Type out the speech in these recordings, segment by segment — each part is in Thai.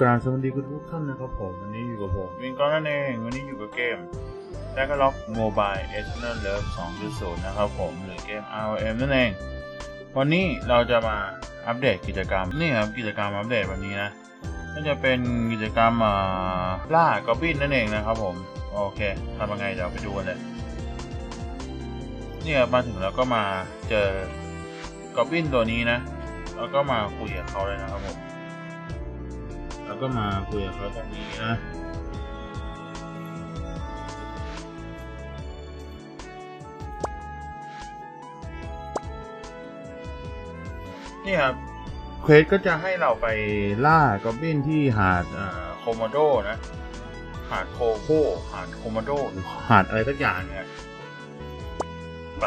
กาบสวัสดีคุณทุกท่านนะครับผมวันนี้อยู่กับผมวินก้อนนั่นเองวันนี้อยู่กับเกม d a g ล็อกโมบายเอชเนอร์เลิฟ2.0นะครับผมหรือเกม ROM นั่นเอง วันนี้เราจะมาอัปเดตกิจกรรมนี่ครับกิจกรรมอัปเดตวันนี้นะก็จะเป็นกิจกรรมอ่าล่ากอบินนั่นเองนะครับผมโอเคทำยังไงเดี๋ยวไปดูกันเลยนี่ยมาถึงแล้วก็มาเจอกอบินตัวนี้นะแล้วก็มาคุยกับเขาเลยนะครับผม แล้วก็มาคุยกับเขาตรงนี้นะนี่ครับเควสก็จะให้เราไปล่ากอบบินที่หาดโคโมโดนะ หาดโคโคหาดโคโมโดหรือหาดอะไรสักอย่างเนี่ยไป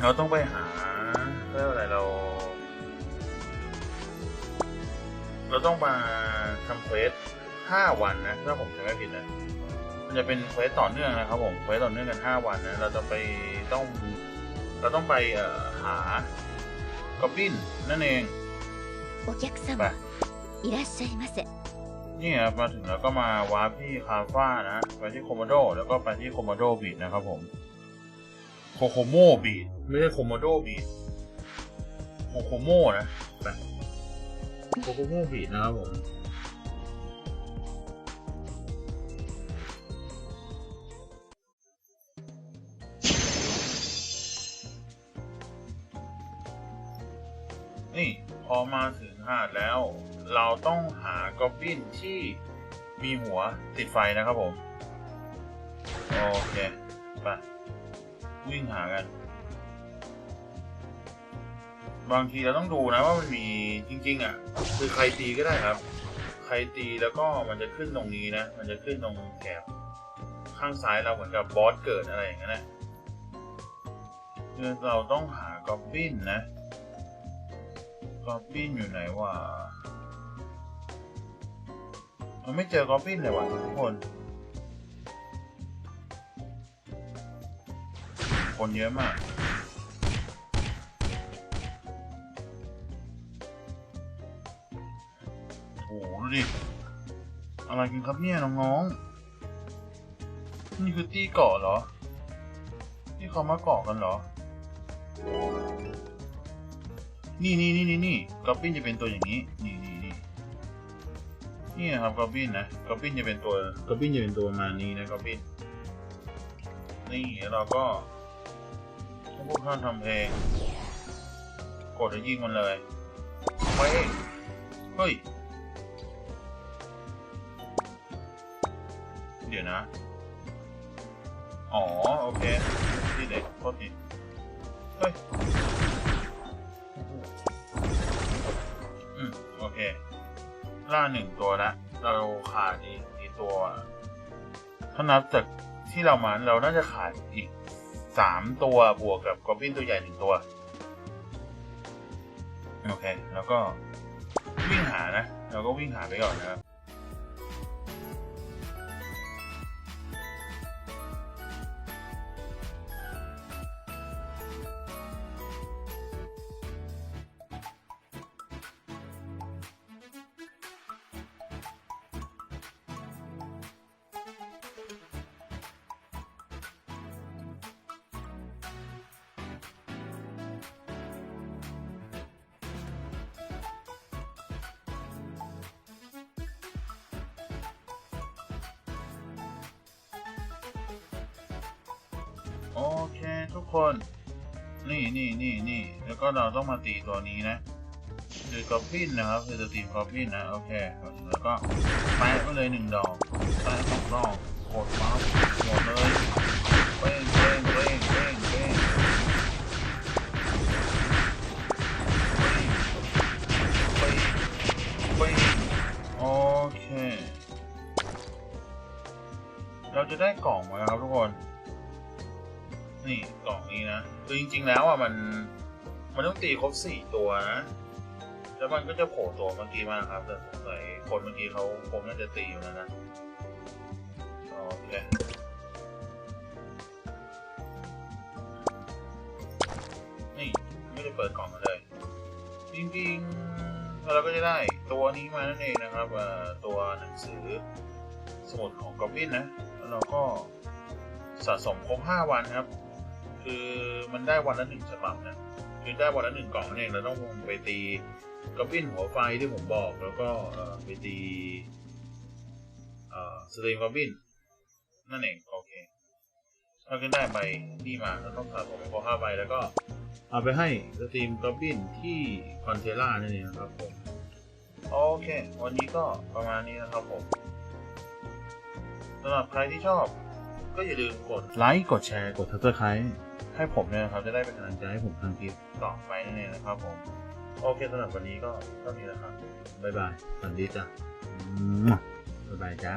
เราต้องไปหาเรียกว่อะไรเรา เราต้องมาทำเควสห้าวันนะ ถ้าผมจำไม่ผิดนะ มันจะเป็นเควสต่อเนื่องนะครับผม เควสต่อเนื่องกันห้าวันนะ เราจะไปต้อง เราต้องไปเอ่อหากอบบินนั่นเอง お客 ไป 様いらっしゃいませ นี่ครับมาถึงแล้วก็มาวาร์ปที่คาฟ้านะ ไปที่โคโมโด แล้วก็ไปที่โคโมโดบีดนะครับผม โคโคโมบีดไม่ใช่โคโมโดบีดโคโคโมนะไป ป โคโคโมบีนะครับผมนี่พอมาถึงหาดแล้ว เราต้องหากอบบินที่มีหัวติดไฟนะครับผม โอเค ไป วิ่งหากัน บางทีเราต้องดูนะว่ามันมีจริง ๆ อะ คือใครตีก็ได้ครับ ใครตีแล้วก็มันจะขึ้นตรงนี้นะ มันจะขึ้นตรงแถบข้างซ้ายเราเหมือนกับบอสเกิดอะไรอย่างเงี้ยนะคือเราต้องหากอบบินนะกอบบินอยู่ไหนวะมันไม่เจอกอบบินเลยวะทุกคน คนเยอะมาก ดูดิ อะไรกันครับเนี่ยน้องๆ นี่คือตีเกาะเหรอ ที่เขามาเกาะกันเหรอ นี่นี่นี่นี่นี่กอบบินจะเป็นตัวอย่างนี้ นี่นี่นี่นี่นะครับกอบบินนะกอบบินจะเป็นตัวกอบบินจะเป็นตัวมานี้นะกอบบิน นี่เราก็ถ้พวกท่านทำเพลงกดแล้วยิงมันเลยเฮ้ยเฮ้ย นะ อ๋อ โอเคที่เด็กโทษทีเฮ้ยอืมโอเค ล่าหนึ่งตัวละเราขาดอีกกี่ตัวถ้านับจากที่เรามาเราน่าจะขาดอีกสามตัวบวกกับกอบบินตัวใหญ่หนึ่งตัว โอเค แล้วก็วิ่งหานะ เราก็วิ่งหาไปก่อนนะครับ โอเคทุกคน นี่นี่นี่นี่แล้วก็เราต้องมาตีตัวนี้นะคือกอบบินนะครับ คือจะตีกอบบินนะ โอเค แล้วก็แปะไปเลยหนึ่งดอกแปะสองดอกกดปั๊บหมดเลยเป้งเป้งเป้งเป้งเป้งป้งเป้งโอเค เราจะได้กล่องมาแล้วครับทุกคน นี่กล่องนี้นะคือจริง ๆ แล้วอะมัน มันต้องตีครบสี่ตัวนะแล้วมันก็จะโผล่ตัวเมื่อกี้มาครับแต่สงสัยคนเมื่อกี้เขาคงน่าจะตีอยู่แล้วนะโอเคนี่ไม่ได้เปิดกล่องมาเลย จริงๆเราก็จะได้ตัวนี้มานั่นเองนะครับตัวหนังสือสมุดของกอบบินนะ แล้วเราก็สะสมครบ 5 วันครับ คือมันได้วันละหนึ่งฉบับนะคือได้วันละหนึ่งกล่องนั่นเองเราต้องไปตีกอบบินหัวไฟที่ผมบอกแล้วก็ไปตีสตรีมกอบบินนั่นเองโอเคเราก็ได้ใบนี่มาเราต้องสะสมครบ5ใบแล้วก็เอาไปให้สตรีมกอบบินที่คอนเทล่านั่นเองนะครับผมโอเค วันนี้ก็ประมาณนี้นะครับผมสำหรับใครที่ชอบ ก็อย่าลืมกดไลค์กดแชร์กดทักทายให้ผมด้วยนะครับ จะได้เป็นกำลังใจให้ผมทำคลิปต่อไปนั่นเองนะครับผม โอเคสำหรับวันนี้ก็เท่านี้นะครับ บ๊ายบายสวัสดีจ้ะบ๊ายบายจ้า